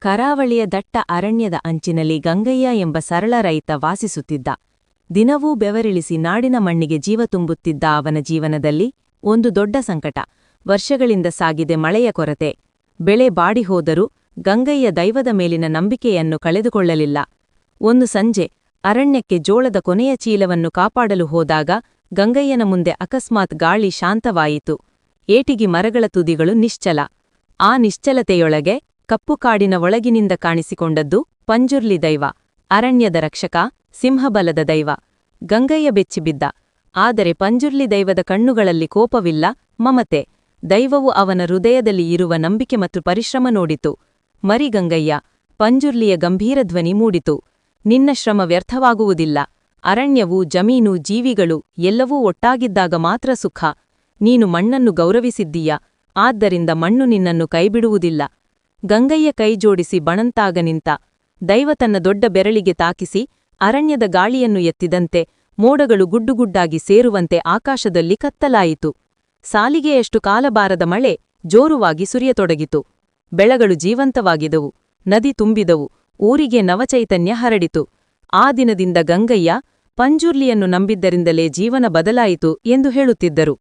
ಕರಾವಳಿಯ ದಟ್ಟ ಅರಣ್ಯದ ಅಂಚಿನಲ್ಲಿ ಗಂಗಯ್ಯ ಎಂಬ ಸರಳ ರೈತ ವಾಸಿಸುತ್ತಿದ್ದ. ದಿನವೂ ಬೆವರಿಳಿಸಿ ನಾಡಿನ ಮಣ್ಣಿಗೆ ಜೀವ ತುಂಬುತ್ತಿದ್ದ ಅವನ ಜೀವನದಲ್ಲಿ ಒಂದು ದೊಡ್ಡ ಸಂಕಟ. ವರ್ಷಗಳಿಂದ ಸಾಗಿದೆ ಮಳೆಯ ಕೊರತೆ. ಬೆಳೆ ಬಾಡಿಹೋದರೂ ಗಂಗಯ್ಯ ದೈವದ ಮೇಲಿನ ನಂಬಿಕೆಯನ್ನು ಕಳೆದುಕೊಳ್ಳಲಿಲ್ಲ. ಒಂದು ಸಂಜೆ ಅರಣ್ಯಕ್ಕೆ ಜೋಳದ ಕೊನೆಯ ಚೀಲವನ್ನು ಕಾಪಾಡಲು ಹೋದಾಗ ಗಂಗಯ್ಯನ ಮುಂದೆ ಅಕಸ್ಮಾತ್ ಗಾಳಿ ಶಾಂತವಾಯಿತು. ಏಟಿಗಿ ಮರಗಳ ತುದಿಗಳು ನಿಶ್ಚಲ. ಆ ನಿಶ್ಚಲತೆಯೊಳಗೆ ಕಪ್ಪು ಕಾಡಿನ ಒಳಗಿನಿಂದ ಕಾಣಿಸಿಕೊಂಡದ್ದು ಪಂಜುರ್ಲಿ ದೈವ, ಅರಣ್ಯದ ರಕ್ಷಕ, ಸಿಂಹಬಲದ ದೈವ. ಗಂಗಯ್ಯ ಬೆಚ್ಚಿಬಿದ್ದ. ಆದರೆ ಪಂಜುರ್ಲಿ ದೈವದ ಕಣ್ಣುಗಳಲ್ಲಿ ಕೋಪವಿಲ್ಲ, ಮಮತೆ. ದೈವವು ಅವನ ಹೃದಯದಲ್ಲಿ ಇರುವ ನಂಬಿಕೆ ಮತ್ತು ಪರಿಶ್ರಮ ನೋಡಿತು. ಮರಿ ಗಂಗಯ್ಯ, ಪಂಜುರ್ಲಿಯ ಗಂಭೀರ ಧ್ವನಿ ಮೂಡಿತು. ನಿನ್ನ ಶ್ರಮ ವ್ಯರ್ಥವಾಗುವುದಿಲ್ಲ. ಅರಣ್ಯವು, ಜಮೀನು, ಜೀವಿಗಳು ಎಲ್ಲವೂ ಒಟ್ಟಾಗಿದ್ದಾಗ ಮಾತ್ರ ಸುಖ. ನೀನು ಮಣ್ಣನ್ನು ಗೌರವಿಸಿದ್ದೀಯ. ಆದ್ದರಿಂದ ಮಣ್ಣು ನಿನ್ನನ್ನು ಕೈಬಿಡುವುದಿಲ್ಲ. ಗಂಗಯ್ಯ ಕೈಜೋಡಿಸಿ ಬಣಂತಾಗ ನಿಂತ ದೈವ ತನ್ನ ದೊಡ್ಡ ಬೆರಳಿಗೆ ತಾಕಿಸಿ ಅರಣ್ಯದ ಗಾಳಿಯನ್ನು ಎತ್ತಿದಂತೆ ಮೋಡಗಳು ಗುಡ್ಡುಗುಡ್ಡಾಗಿ ಸೇರುವಂತೆ ಆಕಾಶದಲ್ಲಿ ಕತ್ತಲಾಯಿತು. ಸಾಲಿಗೆಯಷ್ಟು ಕಾಲಬಾರದ ಮಳೆ ಜೋರುವಾಗಿ ಸುರಿಯತೊಡಗಿತು. ಬೆಳಗಳು ಜೀವಂತವಾಗಿದವು. ನದಿ ತುಂಬಿದವು. ಊರಿಗೆ ನವಚೈತನ್ಯ ಹರಡಿತು. ಆ ದಿನದಿಂದ ಗಂಗಯ್ಯ ಪಂಜುರ್ಲಿಯನ್ನು ನಂಬಿದ್ದರಿಂದಲೇ ಜೀವನ ಬದಲಾಯಿತು ಎಂದು ಹೇಳುತ್ತಿದ್ದರು.